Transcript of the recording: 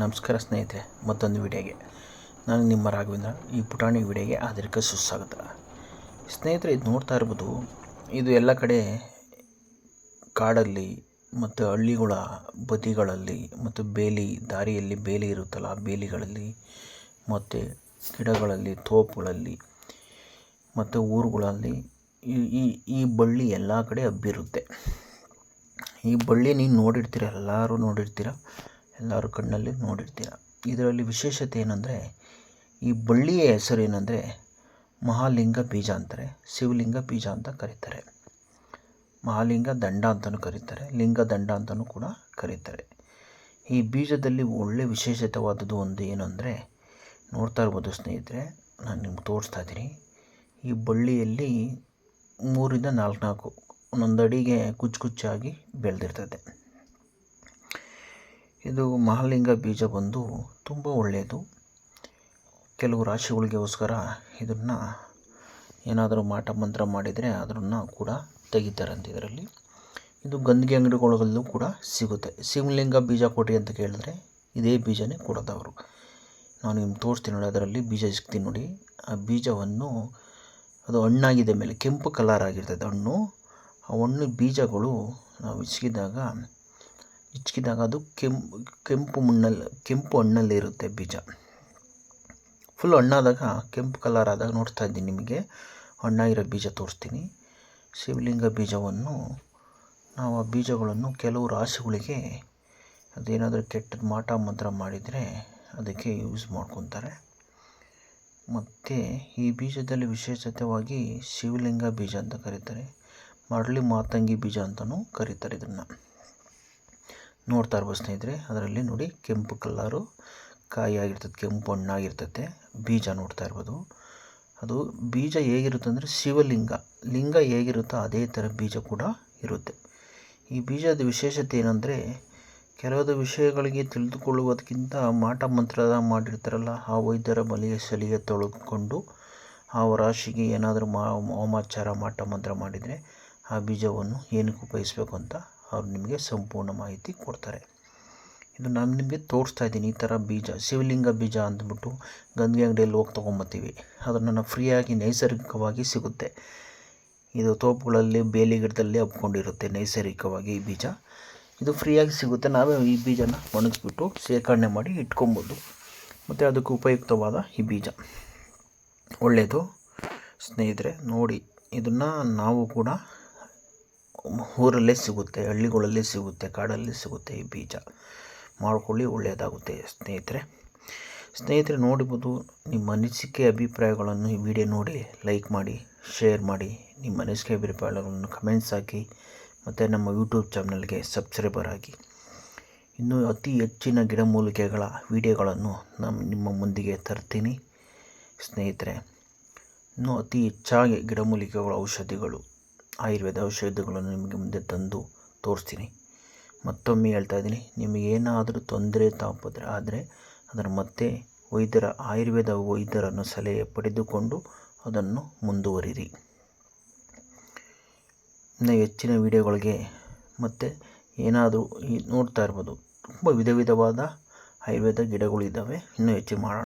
ನಮಸ್ಕಾರ ಸ್ನೇಹಿತರೆ, ಮತ್ತೊಂದು ವಿಡಿಯೋಗೆ. ನಾನು ನಿಮ್ಮ ರಾಘವೇಂದ್ರ. ಈ ಪುಟಾಣಿ ವಿಡಿಯೋಗೆ ಆದರಿಕ ಸುಸ್ವಾಗತ. ಸ್ನೇಹಿತರೆ, ಇದು ನೋಡ್ತಾ ಇರ್ಬೋದು, ಇದು ಎಲ್ಲ ಕಡೆ ಕಾಡಲ್ಲಿ ಮತ್ತು ಹಳ್ಳಿಗಳ ಬದಿಗಳಲ್ಲಿ ಮತ್ತು ಬೇಲಿ, ದಾರಿಯಲ್ಲಿ ಬೇಲಿ ಇರುತ್ತಲ್ಲ ಬೇಲಿಗಳಲ್ಲಿ ಮತ್ತು ಗಿಡಗಳಲ್ಲಿ, ತೋಪುಗಳಲ್ಲಿ ಮತ್ತು ಊರುಗಳಲ್ಲಿ ಈ ಈ ಬಳ್ಳಿ ಎಲ್ಲ ಕಡೆ ಹಬ್ಬಿರುತ್ತೆ. ಈ ಬಳ್ಳಿ ನೀನು ನೋಡಿರ್ತೀರ, ಎಲ್ಲರೂ ನೋಡಿರ್ತೀರ. ಎಲ್ಲರೂ ಕಣ್ಣಲ್ಲಿ ನೋಡಿರ್ತೀರ. ಇದರಲ್ಲಿ ವಿಶೇಷತೆ ಏನಂದರೆ, ಈ ಬಳ್ಳಿಯ ಹೆಸರು ಏನಂದರೆ, ಮಹಾಲಿಂಗ ಬೀಜ ಅಂತಾರೆ. ಶಿವಲಿಂಗ ಬೀಜ ಅಂತ ಕರೀತಾರೆ. ಮಹಾಲಿಂಗ ದಂಡ ಅಂತಲೂ ಕರೀತಾರೆ. ಲಿಂಗ ದಂಡ ಅಂತಲೂ ಕೂಡ ಕರೀತಾರೆ. ಈ ಬೀಜದಲ್ಲಿ ಒಳ್ಳೆ ವಿಶೇಷತೆವಾದದ್ದು ಒಂದು ಏನು ಅಂದರೆ ನೋಡ್ತಾ ಇರ್ಬೋದು ಸ್ನೇಹಿತರೆ, ನಾನು ನಿಮ್ಗೆ ತೋರಿಸ್ತಾ ಇದ್ದೀನಿ. ಈ ಬಳ್ಳಿಯಲ್ಲಿ ಮೂರಿಂದ ನಾಲ್ಕು ನಾಲ್ಕು ಒಂದೊಂದು ಅಡಿಗೆ ಕುಚ್ಚು ಕುಚ್ಚಾಗಿ ಬೆಳೆದಿರ್ತದೆ. ಇದು ಮಹಾಲಿಂಗ ಬೀಜ ಬಂದು ತುಂಬ ಒಳ್ಳೆಯದು. ಕೆಲವು ರಾಶಿಗಳಿಗೋಸ್ಕರ ಇದನ್ನು ಏನಾದರೂ ಮಾಟ ಮಂತ್ರ ಮಾಡಿದರೆ ಅದನ್ನು ಕೂಡ ತೆಗಿತಾರಂತೆ ಇದರಲ್ಲಿ. ಇದು ಗಂದಿಗೆ ಅಂಗಡಿಗಳಲ್ಲೂ ಕೂಡ ಸಿಗುತ್ತೆ. ಶಿವಲಿಂಗ ಬೀಜ ಕೊಡಿ ಅಂತ ಕೇಳಿದ್ರೆ ಇದೇ ಬೀಜನೇ ಕೊಡೋದವರು. ನಾನು ನಿಮ್ಗೆ ತೋರಿಸ್ತೀನಿ ನೋಡಿ, ಅದರಲ್ಲಿ ಬೀಜ ಸಿಗ್ತೀನಿ ನೋಡಿ. ಆ ಬೀಜವನ್ನು ಅದು ಹಣ್ಣಾಗಿದೆ ಮೇಲೆ, ಕೆಂಪು ಕಲರ್ ಆಗಿರ್ತದೆ ಹಣ್ಣು. ಆ ಹಣ್ಣು ಬೀಜಗಳು ನಾವು ಇಚ್ಕಿದಾಗ ಇಚ್ಕಿದಾಗ ಅದು ಕೆಂಪು ಕೆಂಪು ಮಣ್ಣಲ್ಲಿ ಕೆಂಪು ಹಣ್ಣಲ್ಲಿ ಇರುತ್ತೆ ಬೀಜ. ಫುಲ್ ಹಣ್ಣಾದಾಗ, ಕೆಂಪು ಕಲರ್ ಆದಾಗ ನೋಡ್ತಾ ಇದ್ದೀನಿ ನಿಮಗೆ. ಹಣ್ಣಾಗಿರೋ ಬೀಜ ತೋರಿಸ್ತೀನಿ. ಶಿವಲಿಂಗ ಬೀಜವನ್ನು ನಾವು ಆ ಬೀಜಗಳನ್ನು ಕೆಲವು ರಾಶಿಗಳಿಗೆ ಅದೇನಾದರೂ ಕೆಟ್ಟದ್ದು ಮಾಟ ಮಂತ್ರ ಮಾಡಿದರೆ ಅದಕ್ಕೆ ಯೂಸ್ ಮಾಡ್ಕೊತಾರೆ. ಮತ್ತು ಈ ಬೀಜದಲ್ಲಿ ವಿಶೇಷತೆವಾಗಿ ಶಿವಲಿಂಗ ಬೀಜ ಅಂತ ಕರೀತಾರೆ. ಮರಳಿ ಮಾತಂಗಿ ಬೀಜ ಅಂತಲೂ ಕರೀತಾರೆ ಇದನ್ನು. ನೋಡ್ತಾ ಇರ್ಬೋದು ಸ್ನೇಹಿತರೆ, ಅದರಲ್ಲಿ ನೋಡಿ ಕೆಂಪು ಕಲ್ಲರು ಕಾಯಿ ಆಗಿರ್ತದೆ, ಕೆಂಪು ಹಣ್ಣಾಗಿರ್ತದೆ, ಬೀಜ ನೋಡ್ತಾ ಇರ್ಬೋದು. ಅದು ಬೀಜ ಹೇಗಿರುತ್ತೆ ಅಂದರೆ ಶಿವಲಿಂಗ, ಲಿಂಗ ಹೇಗಿರುತ್ತೋ ಅದೇ ಥರ ಬೀಜ ಕೂಡ ಇರುತ್ತೆ. ಈ ಬೀಜದ ವಿಶೇಷತೆ ಏನಂದರೆ, ಕೆಲವೊಂದು ವಿಷಯಗಳಿಗೆ ತಿಳಿದುಕೊಳ್ಳುವುದಕ್ಕಿಂತ ಮಾಟ ಮಂತ್ರದ ಮಾಡಿರ್ತಾರಲ್ಲ, ಆ ವೈದ್ಯರ ಬಲಿಯ ಸಲಿಗೆ ತೊಳೆದುಕೊಂಡು ಆ ರಾಶಿಗೆ ಏನಾದರೂ ಮಾ, ಹೋಮಾಚಾರ, ಮಾಟ ಮಂತ್ರ ಮಾಡಿದರೆ ಆ ಬೀಜವನ್ನು ಏನಕ್ಕೆ ಉಪಯೋಗಿಸ್ಬೇಕು ಅಂತ ಅವ್ರು ನಿಮಗೆ ಸಂಪೂರ್ಣ ಮಾಹಿತಿ ಕೊಡ್ತಾರೆ. ಇದು ನಾನು ನಿಮಗೆ ತೋರಿಸ್ತಾ ಇದ್ದೀನಿ, ಈ ಥರ ಬೀಜ, ಶಿವಲಿಂಗ ಬೀಜ ಅಂದ್ಬಿಟ್ಟು ಗಂಧಿ ಅಂಗಡಿಯಲ್ಲಿ ಹೋಗಿ ತೊಗೊಂಬತ್ತೀವಿ. ಅದನ್ನು ಫ್ರೀಯಾಗಿ, ನೈಸರ್ಗಿಕವಾಗಿ ಸಿಗುತ್ತೆ. ಇದು ತೋಪುಗಳಲ್ಲಿ, ಬೇಲಿ ಗಿಡದಲ್ಲಿ ಹಬ್ಕೊಂಡಿರುತ್ತೆ ನೈಸರ್ಗಿಕವಾಗಿ ಈ ಬೀಜ. ಇದು ಫ್ರೀಯಾಗಿ ಸಿಗುತ್ತೆ. ನಾವೇ ಈ ಬೀಜನ ಒಣಗಿಸ್ಬಿಟ್ಟು ಶೇಖರಣೆ ಮಾಡಿ ಇಟ್ಕೊಬೋದು. ಮತ್ತು ಅದಕ್ಕೆ ಉಪಯುಕ್ತವಾದ ಈ ಬೀಜ. ಒಳ್ಳೆಯದು. ಸ್ನೇಹಿತರೆ, ನೋಡಿ, ಇದನ್ನು ನಾವು ಕೂಡ ಊರಲ್ಲೇ ಸಿಗುತ್ತೆ, ಹಳ್ಳಿಗಳಲ್ಲೇ ಸಿಗುತ್ತೆ, ಕಾಡಲ್ಲಿ ಸಿಗುತ್ತೆ ಈ ಬೀಜ. ಮಾಡ್ಕೊಳ್ಳಿ, ಒಳ್ಳೆಯದಾಗುತ್ತೆ. ಸ್ನೇಹಿತರೆ ಸ್ನೇಹಿತರೆ, ನೋಡಿಬೋದು ನಿಮ್ಮ ಅನಿಸಿಕೆ, ಅಭಿಪ್ರಾಯಗಳನ್ನು ಈ ವಿಡಿಯೋ ನೋಡಿ, ಲೈಕ್ ಮಾಡಿ, ಶೇರ್ ಮಾಡಿ. ನಿಮ್ಮ ಅನಿಸಿಕೆ, ಅಭಿಪ್ರಾಯಗಳನ್ನು ಕಮೆಂಟ್ಸ್ ಹಾಕಿ. ಮತ್ತು ನಮ್ಮ ಯೂಟ್ಯೂಬ್ ಚಾನಲ್ಗೆ ಸಬ್ಸ್ಕ್ರೈಬರ್ ಆಗಿ. ಇನ್ನೂ ಅತಿ ಹೆಚ್ಚಿನ ಗಿಡಮೂಲಿಕೆಗಳ ವಿಡಿಯೋಗಳನ್ನು ನಮ್ಮ ನಿಮ್ಮ ಮುಂದಿಗೆ ತರ್ತೀನಿ. ಸ್ನೇಹಿತರೆ, ಇನ್ನೂ ಅತಿ ಹೆಚ್ಚಾಗಿ ಗಿಡಮೂಲಿಕೆಗಳ ಔಷಧಿಗಳು. ಆಯುರ್ವೇದ ಔಷಧಗಳನ್ನು ನಿಮಗೆ ಮುಂದೆ ತಂದು ತೋರಿಸ್ತೀನಿ. ಮತ್ತೊಮ್ಮೆ ಹೇಳ್ತಾ ಇದ್ದೀನಿ ನಿಮಗೇನಾದರೂ ತೊಂದರೆ ತಾಪದ್ರೆ ಆದರೆ ಅದನ್ನು ಮತ್ತೆ ವೈದ್ಯರ, ಆಯುರ್ವೇದ ವೈದ್ಯರನ್ನು ಸಲಹೆ ಪಡೆದುಕೊಂಡು ಅದನ್ನು ಮುಂದುವರಿರಿ. ಇನ್ನು ಹೆಚ್ಚಿನ ವಿಡಿಯೋಗಳಿಗೆ ಮತ್ತು ಏನಾದರೂ ನೋಡ್ತಾ ಇರ್ಬೋದು. ತುಂಬ ವಿಧ ವಿಧವಾದ ಆಯುರ್ವೇದ ಗಿಡಗಳು ಇದ್ದಾವೆ, ಇನ್ನೂ ಹೆಚ್ಚು ಮಾಡೋಣ